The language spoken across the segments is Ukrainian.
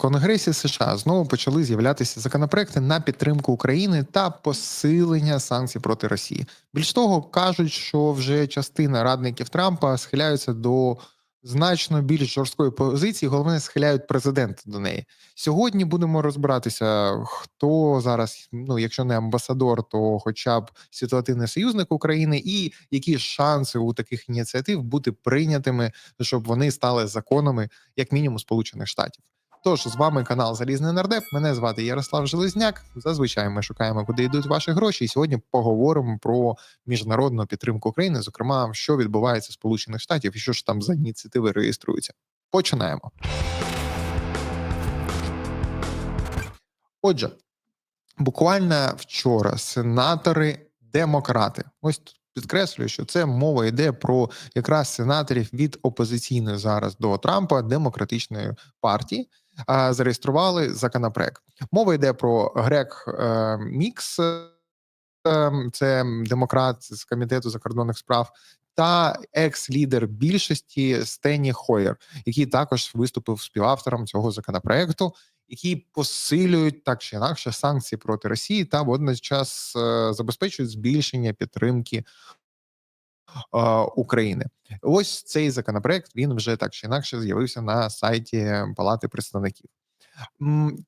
Конгресі США знову почали з'являтися законопроекти на підтримку України та посилення санкцій проти Росії. Більш того, кажуть, що вже частина радників Трампа схиляються до значно більш жорсткої позиції. Головне, схиляють президента до неї. Сьогодні будемо розбиратися, хто зараз, ну якщо не амбасадор, то хоча б ситуативний союзник України, і які шанси у таких ініціатив бути прийнятими, щоб вони стали законами, як мінімум, Сполучених Штатів. Тож з вами канал Залізний Нардеп. Мене звати Ярослав Железняк. Зазвичай ми шукаємо, куди йдуть ваші гроші. І сьогодні поговоримо про міжнародну підтримку України, зокрема, що відбувається в Сполучених Штатів і що ж там за ініціативи реєструються. Починаємо. Отже, буквально вчора сенатори демократи. Ось тут підкреслюю, що це мова йде про якраз сенаторів від опозиційної зараз до Трампа демократичної партії зареєстрували законопроект. Мова йде про Грек е, Мікс, е, це демократ з комітету закордонних справ. Та екс-лідер більшості Стені Хойер, який також виступив співавтором цього законопроекту, які посилюють так чи інакше санкції проти Росії та водночас е, забезпечують збільшення підтримки України. Ось цей законопроект він вже так чи інакше з'явився на сайті Палати представників.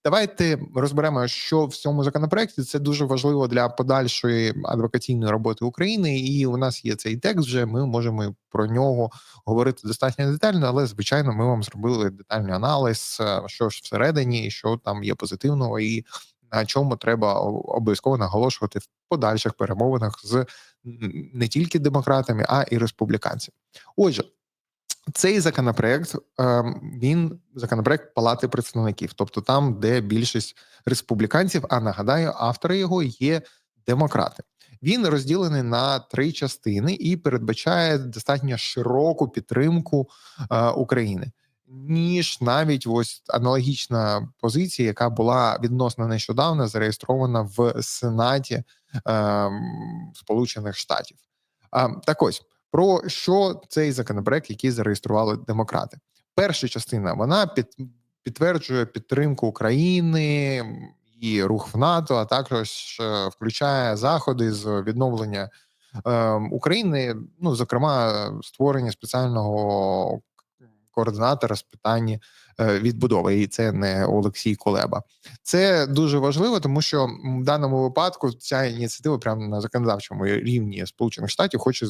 Давайте розберемо, що в цьому законопроекті це дуже важливо для подальшої адвокаційної роботи України. І у нас є цей текст. Вже ми можемо про нього говорити достатньо детально, але звичайно, ми вам зробили детальний аналіз, що ж всередині, що там є позитивного, і на чому треба обов'язково наголошувати в подальших перемовинах з не тільки демократами, а і республіканцями. Отже. Цей законопроект ем, він законопроект Палати представників, тобто там, де більшість республіканців. А нагадаю, автори його є демократи. Він розділений на три частини і передбачає достатньо широку підтримку е, України ніж навіть ось аналогічна позиція, яка була відносно нещодавно зареєстрована в Сенаті е, Сполучених Штатів. А так ось про що цей законопроект, який зареєстрували демократи. Перша частина вона під підтверджує підтримку України і рух в НАТО, а також е, включає заходи з відновлення е, України, ну зокрема створення спеціального координатора з питань е, відбудови, і це не Олексій Колеба. Це дуже важливо, тому що в даному випадку ця ініціатива прямо на законодавчому рівні Сполучених Штатів хоче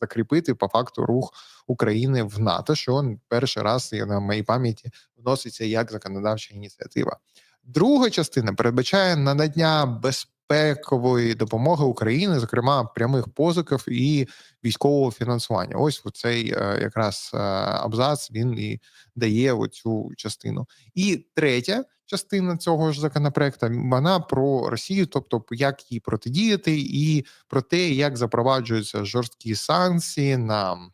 закріпити по факту рух України в НАТО, що перший раз на моїй пам'яті вноситься як законодавча ініціатива. Друга частина передбачає надання безпеки безпекової допомоги України, зокрема прямих позиків і військового фінансування. Ось цей е, якраз е, абзац він і дає оцю частину. І третя частина цього ж законопроекту вона про Росію, тобто як їй протидіяти, і про те, як запроваджуються жорсткі санкції на.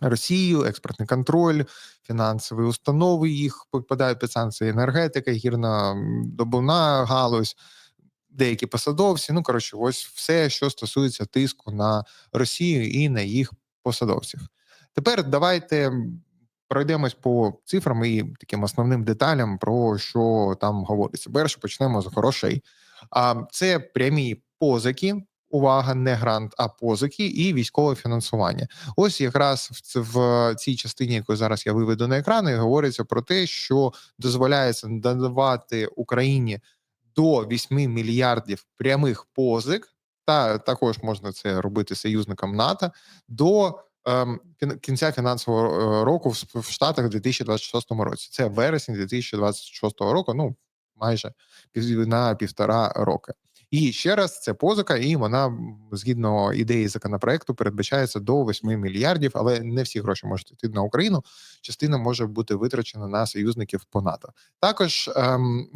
Росію, експортний контроль, фінансові установи їх підпадають під санкції енергетика, гірна добувна галузь, деякі посадовці. Ну коротше, ось все, що стосується тиску на Росію і на їх посадовців. Тепер давайте пройдемось по цифрам і таким основним деталям, про що там говориться. Перше почнемо з грошей. А це прямі позики. Увага, не грант, а позики і військове фінансування. Ось якраз в, цій частині, яку зараз я виведу на екрани, говориться про те, що дозволяється надавати Україні до 8 мільярдів прямих позик, та також можна це робити союзникам НАТО до ем, кінця фінансового е, року в, в Штатах у 2026 році. Це вересень 2026 року. Ну майже на півтора роки. І ще раз це позика, і вона згідно ідеї законопроекту передбачається до 8 мільярдів, але не всі гроші можуть йти на Україну. Частина може бути витрачена на союзників по НАТО. Також ем,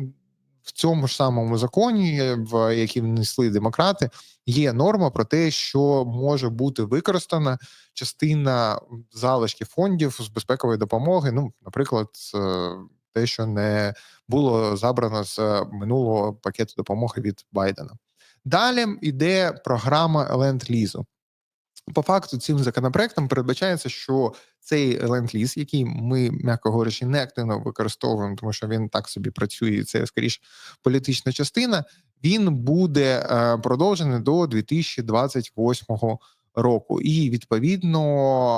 в цьому ж самому законі, в який внесли демократи, є норма про те, що може бути використана частина залишків фондів з безпекової допомоги. Ну, наприклад, те, що не було забрано з минулого пакету допомоги від Байдена. Далі йде програма ленд-лізу. По факту, цим законопроектом передбачається, що цей ленд-ліз, який ми, м'яко говорячи, не активно використовуємо, тому що він так собі працює. Це скоріш політична частина. Він буде е, продовжений до 2028 року, і відповідно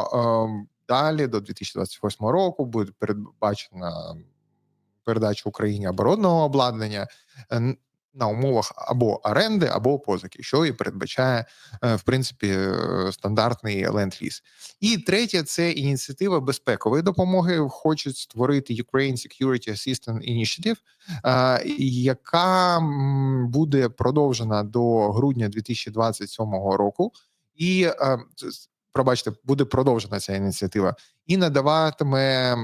е, далі до 2028 року буде передбачена передача Україні оборонного обладнання на умовах або оренди, або позики, що і передбачає е, в принципі е, стандартний ленд-ліз. І третє це ініціатива безпекової допомоги. Хочуть створити Ukraine Security Assistance Initiative, яка буде продовжена до грудня 2027 року. І пробачте, буде продовжена ця ініціатива і надаватиме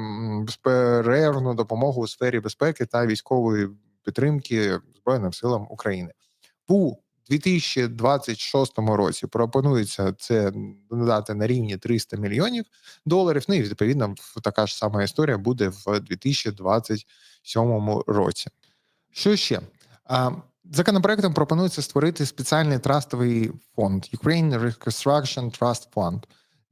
безперервну допомогу у сфері безпеки та військової підтримки збройним силам України. У 2026 році пропонується це додати на рівні 300 мільйонів доларів. Ну і відповідно така ж сама історія буде в 2027 році. Що ще? Законопроектом пропонується створити спеціальний трастовий фонд Ukraine Reconstruction Trust Fund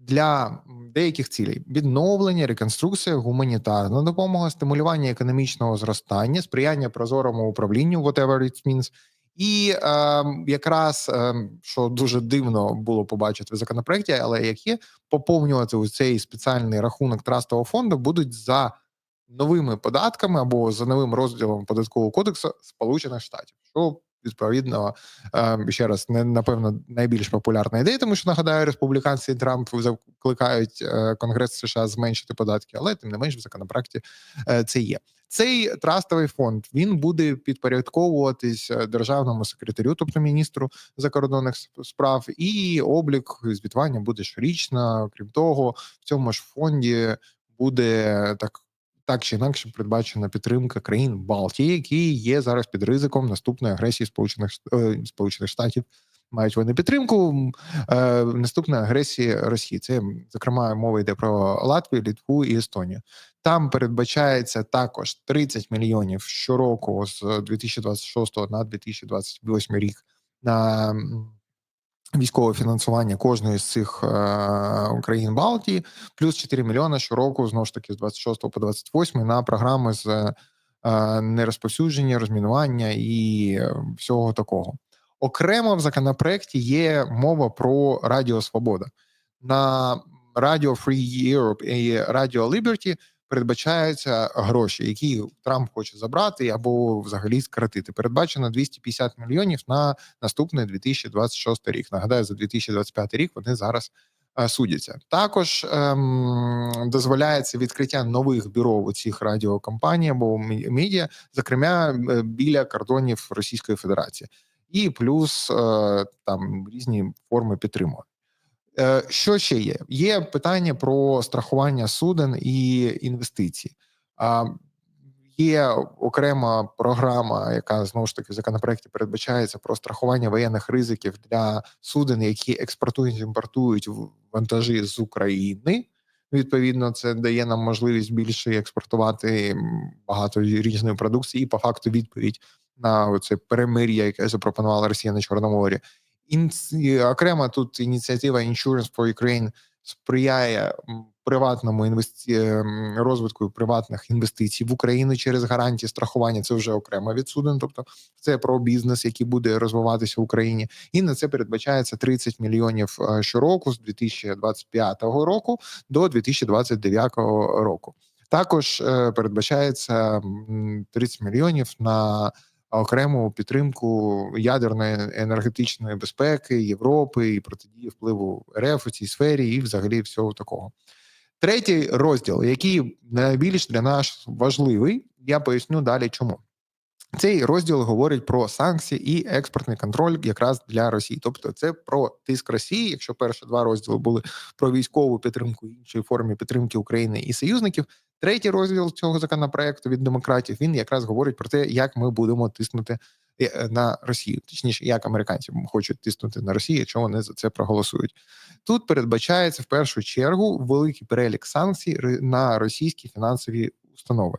для деяких цілей: відновлення, реконструкція, гуманітарна допомога, стимулювання економічного зростання, сприяння прозорому управлінню, whatever it means, і е, якраз е, що дуже дивно було побачити в законопроекті, але які поповнювати у цей спеціальний рахунок трастового фонду будуть за новими податками або за новим розділом податкового кодексу Сполучених Штатів, що відповідно ще раз не напевно найбільш популярна ідея, тому що нагадаю, республіканці і Трамп закликають е, Конгрес США зменшити податки, але тим не менш в законопроекті е, це є. Цей трастовий фонд він буде підпорядковуватись е, державному секретарю, тобто міністру закордонних справ, і облік звітування буде щорічно. Крім того, в цьому ж фонді буде так так чи інакше передбачена підтримка країн Балтії, які є зараз під ризиком наступної агресії Сполучених е, Сполучених Штатів. Мають вони підтримку е, наступної агресії Росії. Це зокрема мова йде про Латвію, Літву і Естонію. Там передбачається також 30 мільйонів щороку з 2026 на 2028 рік на Військове фінансування кожної з цих е, країн Балтії, плюс 4 мільйони щороку, знову ж таки, з 26 по 28 на програми з е, нерозповсюдження, розмінування і всього такого. Окремо в законопроекті є мова про Радіо Свобода на Радіо Free Europe і Радіо Liberty передбачаються гроші, які Трамп хоче забрати або взагалі скоротити. Передбачено 250 мільйонів на наступний 2026 рік. Нагадаю, за 2025 рік вони зараз. Е, судяться також ем, дозволяється відкриття нових бюро у цих радіокомпаній або медіа, зокрема е, біля кордонів Російської Федерації, і плюс е, там різні форми підтримки. Е, що ще є? Є питання про страхування суден і інвестиції. Є окрема програма, яка знову ж таки в законопроекті передбачається про страхування воєнних ризиків для суден, які експортують імпортують вантажі з України. Відповідно, це дає нам можливість більше експортувати багато різної продукції, і по факту відповідь на це перемир'я, яке запропонувала Росія на Чорному Окрема тут ініціатива Insurance for Ukraine сприяє приватному інвесті... Ем, розвитку приватних інвестицій в Україну через гарантії страхування. Це вже окремо від суден. Тобто це про бізнес, який буде розвиватися в Україні, і на це передбачається 30 мільйонів е, щороку з 2025 року до 2029 року. Також е, передбачається 30 мільйонів на окрему підтримку ядерної енергетичної безпеки Європи і протидії впливу РФ у цій сфері, і взагалі всього такого. Третій розділ, який найбільш для нас важливий, я поясню далі, чому. Цей розділ говорить про санкції і експортний контроль якраз для Росії. Тобто, це про тиск Росії. Якщо перші два розділи були про військову підтримку іншої формі підтримки України і союзників, третій розділ цього законопроекту від демократів він якраз говорить про те, як ми будемо тиснути е, на Росію, точніше, як американці хочуть тиснути на Росію, якщо вони за це проголосують. Тут передбачається в першу чергу великий перелік санкцій на російські фінансові установи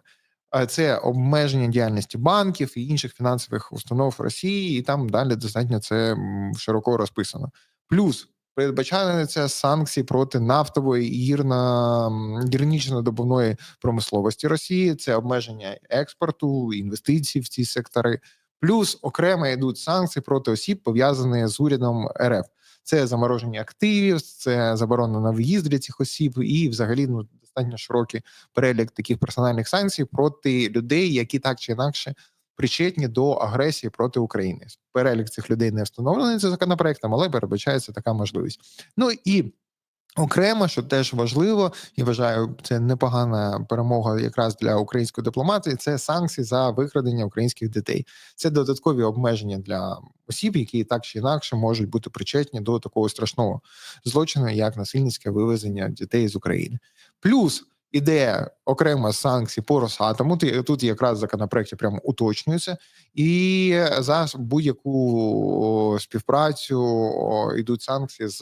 це обмеження діяльності банків і інших фінансових установ Росії, і там далі достатньо це широко розписано. Плюс передбачаються санкції проти нафтової і гірна гірнічно-добувної промисловості Росії. Це обмеження експорту, інвестицій в ці сектори. Плюс окремо йдуть санкції проти осіб, пов'язані з урядом РФ. Це замороження активів, це заборона на в'їзд для цих осіб, і взагалі ну достатньо широкий перелік таких персональних санкцій проти людей, які так чи інакше причетні до агресії проти України. Перелік цих людей не встановлений за законопроектом, але передбачається така можливість. Ну і Окремо, що теж важливо, і вважаю, це непогана перемога якраз для української дипломатії. Це санкції за викрадення українських дітей. Це додаткові обмеження для осіб, які так чи інакше можуть бути причетні до такого страшного злочину, як насильницьке вивезення дітей з України. Плюс ідея окрема санкцій по Росатому. Тут якраз в законопроекті прямо уточнюється, і за будь-яку співпрацю йдуть санкції з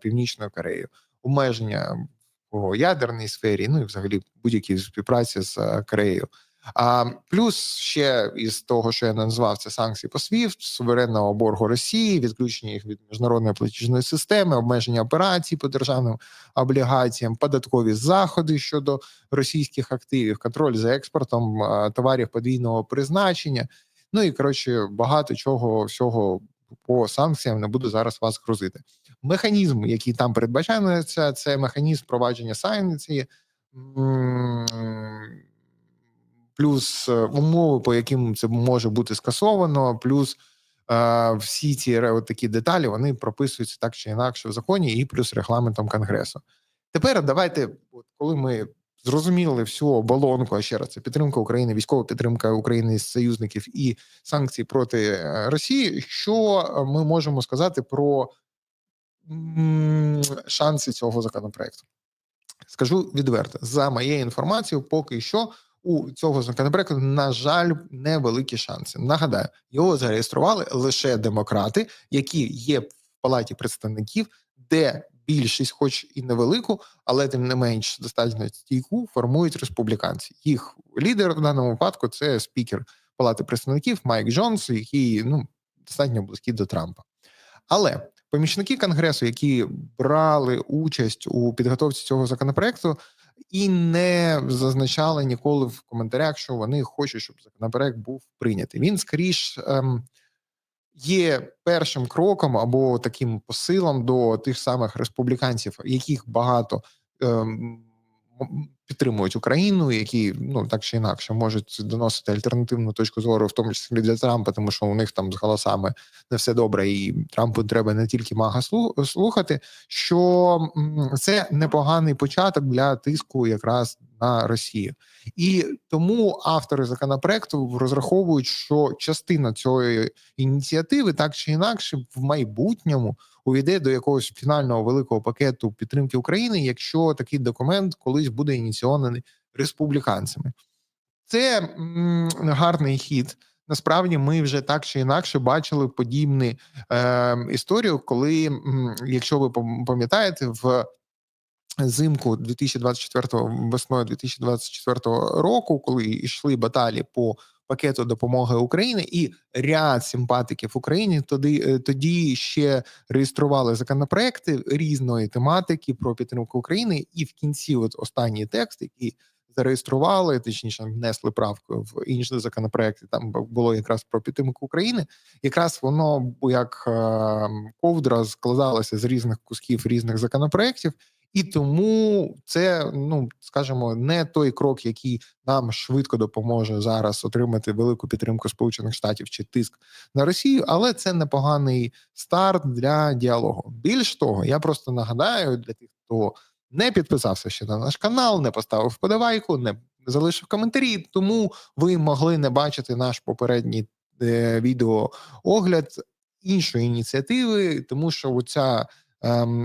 північною Кореєю обмеження у ядерній сфері, ну і взагалі будь-які співпраці з е, Кореєю. А плюс ще із того, що я назвав це санкції по SWIFT, суверенного боргу Росії, відключення їх від міжнародної платіжної системи, обмеження операцій по державним облігаціям, податкові заходи щодо російських активів, контроль за експортом товарів подвійного призначення. Ну і коротше багато чого всього по санкціям не буду зараз вас грузити. Механізм, який там передбачається, це механізм впровадження санкцій, плюс е, умови, по яким це може бути скасовано, плюс е, всі ці от такі деталі вони прописуються так чи інакше в законі, і плюс регламентом конгресу. Тепер давайте, от коли ми зрозуміли всю оболонку, а ще раз це підтримка України, військова підтримка України з союзників і санкції проти е, Росії. Що ми можемо сказати про шанси цього законопроекту? Скажу відверто, за моєю інформацією, поки що у цього законопроекту, на жаль, невеликі шанси. Нагадаю, його зареєстрували лише демократи, які є в палаті представників, де більшість, хоч і невелику, але тим не менш достатньо стійку, формують республіканці. Їх лідер в даному випадку це спікер Палати представників Майк Джонс, який ну достатньо близький до Трампа. Але помічники конгресу, які брали участь у підготовці цього законопроекту, і не зазначали ніколи в коментарях, що вони хочуть, щоб законопроект був прийнятий. Він скоріш ем, є першим кроком або таким посилом до тих самих республіканців, яких багато ем, підтримують Україну, які ну так чи інакше можуть доносити альтернативну точку зору, в тому числі для Трампа, тому що у них там з голосами не все добре, і Трампу треба не тільки мага слухати, що це непоганий початок для тиску якраз на Росію, і тому автори законопроекту розраховують, що частина цієї ініціативи так чи інакше в майбутньому увійде до якогось фінального великого пакету підтримки України, якщо такий документ колись буде ініційований республіканцями. Це гарний хід. Насправді, ми вже так чи інакше бачили подібну е, історію, коли, якщо ви пам'ятаєте, в Зимку 2024 весною 2024 року, коли йшли баталі по пакету допомоги України, і ряд симпатиків Україні тоді е, тоді ще реєстрували законопроекти різної тематики про підтримку України, і в кінці, от останній текст, який зареєстрували, точніше внесли правку в інші законопроекти. Там було якраз про підтримку України. Якраз воно як е, ковдра складалося з різних кусків різних законопроектів. І тому це, ну скажімо, не той крок, який нам швидко допоможе зараз отримати велику підтримку Сполучених Штатів чи тиск на Росію, але це непоганий старт для діалогу. Більш того, я просто нагадаю для тих, хто не підписався ще на наш канал, не поставив вподобайку, не залишив коментарі. Тому ви могли не бачити наш попередній е, відеоогляд іншої ініціативи, тому що Ем,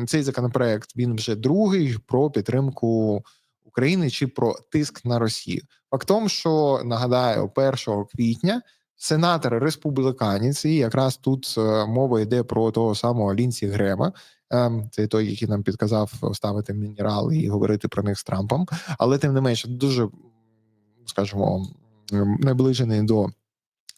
цей законопроект він вже другий про підтримку України чи про тиск на Росію. Фактом, що нагадаю, 1 квітня сенатор республіканець, і якраз тут е, мова йде про того самого Лінсі Грема. Ем, це той, який нам підказав ставити мінерали і говорити про них з Трампом, але тим не менше дуже скажімо, наближений до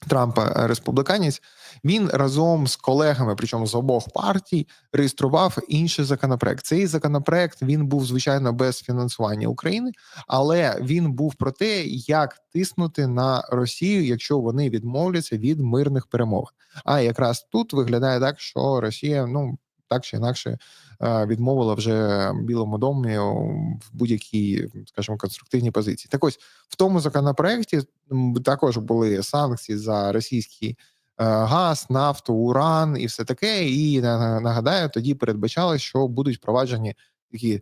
Трампа е, республіканець, він разом з колегами, причому з обох партій, реєстрував інший законопроект. Цей законопроект він був звичайно без фінансування України, але він був про те, як тиснути на Росію, якщо вони відмовляться від мирних перемовин. А якраз тут виглядає так, що Росія ну так чи інакше відмовила вже Білому домі в будь-якій, скажімо, конструктивній позиції. Так ось в тому законопроекті також були санкції за російський газ, нафту, уран і все таке. І нагадаю, тоді передбачали, що будуть впроваджені такі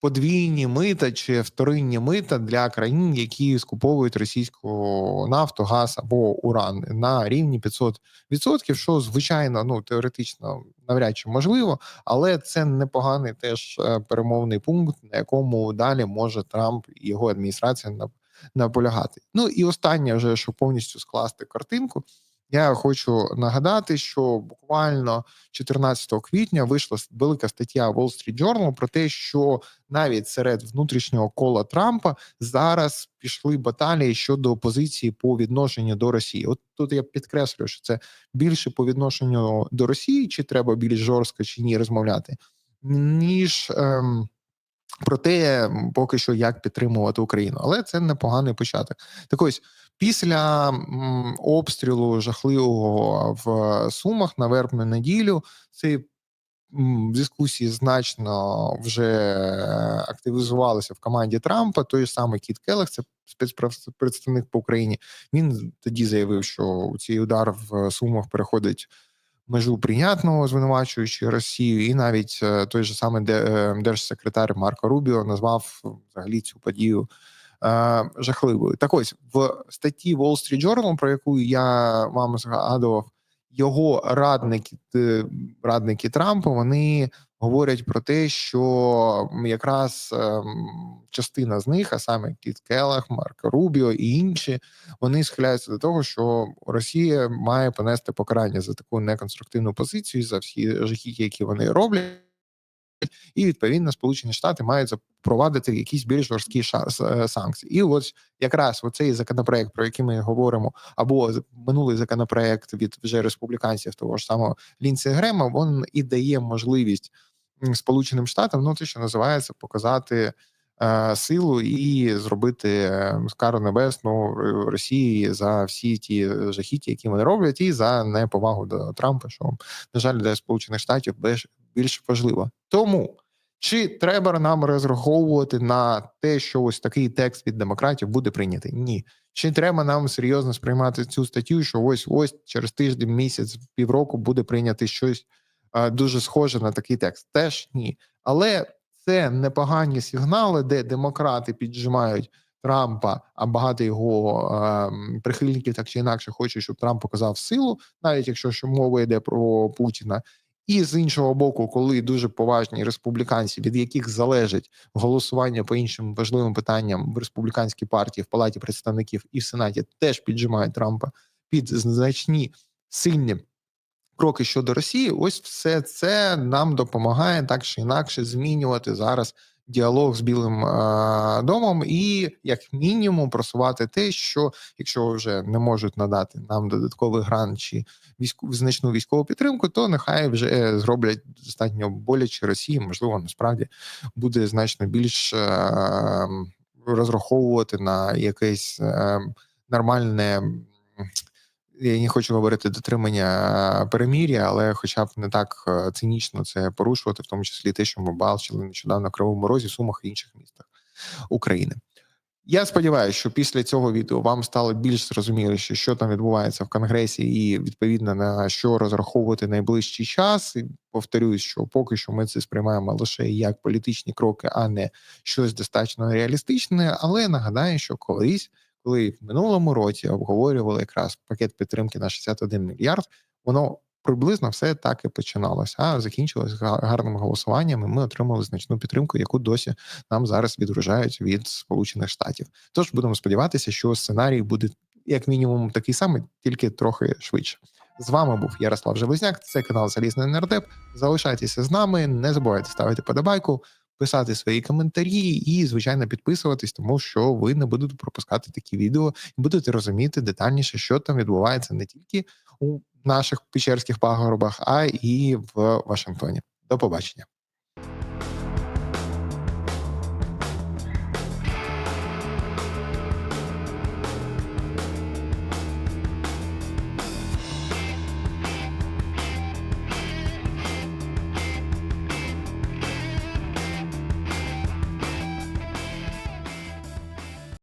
подвійні мита чи вторинні мита для країн, які скуповують російську нафту, газ або уран на рівні 500%, що звичайно ну теоретично навряд чи можливо, але це непоганий теж е, перемовний пункт, на якому далі може Трамп і його адміністрація наполягати. Ну і останнє вже щоб повністю скласти картинку. Я хочу нагадати, що буквально 14 квітня вийшла велика стаття Wall Street Journal про те, що навіть серед внутрішнього кола Трампа зараз пішли баталії щодо позиції по відношенню до Росії. От тут я підкреслюю, що це більше по відношенню до Росії, чи треба більш жорстко чи ні розмовляти, ніж. Ем, про те, поки що як підтримувати Україну, але це непоганий початок. Так ось після обстрілу жахливого в Сумах на вербну неділю цей дискусії значно вже активізувалися в команді Трампа. Той самий Кіт Келех, це спецпредставник по Україні. Він тоді заявив, що цей удар в Сумах переходить межу прийнятного, звинувачуючи Росію, і навіть е, той же самий е, держсекретар Марко Рубіо назвав взагалі цю подію е, жахливою. Так ось в статті Wall Street Journal, про яку я вам згадував, його радники радники Трампа вони говорять про те, що якраз ем, частина з них, а саме Кіт Келах, Марко Рубіо і інші, вони схиляються до того, що Росія має понести покарання за таку неконструктивну позицію за всі жахіття, які вони роблять і відповідно Сполучені Штати мають запровадити якісь більш жорсткі е, санкції. І ось якраз оцей законопроект, про який ми говоримо, або минулий законопроект від вже республіканців, того ж самого Лінці Грема, він і дає можливість Сполученим Штатам, ну це що називається, показати. Е, силу і зробити е, скару небесну Росії за всі ті жахіття, які вони роблять, і за неповагу до Трампа, що на жаль для Сполучених Штатів більш важливо. Тому чи треба нам розраховувати на те, що ось такий текст від демократів буде прийнятий? Ні. Чи треба нам серйозно сприймати цю статтю? Що ось ось через тиждень, місяць, півроку буде прийняти щось дуже схоже на такий текст? Теж ні. Але це непогані сигнали, де демократи піджимають Трампа, а багато його е, прихильників так чи інакше хочуть, щоб Трамп показав силу, навіть якщо що мова йде про Путіна. І з іншого боку, коли дуже поважні республіканці, від яких залежить голосування по іншим важливим питанням в республіканській партії в палаті представників і в сенаті, теж піджимають Трампа під значні сильні кроки щодо Росії. Ось все це нам допомагає так чи інакше змінювати зараз діалог з Білим е, домом, і як мінімум просувати те, що якщо вже не можуть надати нам додатковий грант чи війську значну військову підтримку, то нехай вже зроблять достатньо боляче Росії. Можливо, насправді буде значно більш е, розраховувати на якесь е, нормальне я не хочу говорити дотримання перемір'я, але хоча б не так е, цинічно це порушувати, в тому числі те, що ми бачили нещодавно Кривому Розі, Сумах і інших містах України. Я сподіваюся, що після цього відео вам стало більш зрозуміліше, що там відбувається в конгресі, і відповідно на що розраховувати найближчий час. І Повторюсь, що поки що ми це сприймаємо лише як політичні кроки, а не щось достатньо реалістичне. Але нагадаю, що колись коли в минулому році обговорювали якраз пакет підтримки на 61 мільярд, воно приблизно все так і починалося. А закінчилось гарним голосуванням. і Ми отримали значну підтримку, яку досі нам зараз відгружають від Сполучених Штатів. Тож будемо сподіватися, що сценарій буде як мінімум такий самий, тільки трохи швидше. З вами був Ярослав Железняк. Це канал Залізний Нердеп. Залишайтеся з нами, не забувайте ставити подобайку. Писати свої коментарі і, звичайно, підписуватись, тому що ви не будете пропускати такі відео і будете розуміти детальніше, що там відбувається не тільки у наших печерських пагорбах, а і в Вашингтоні. До побачення.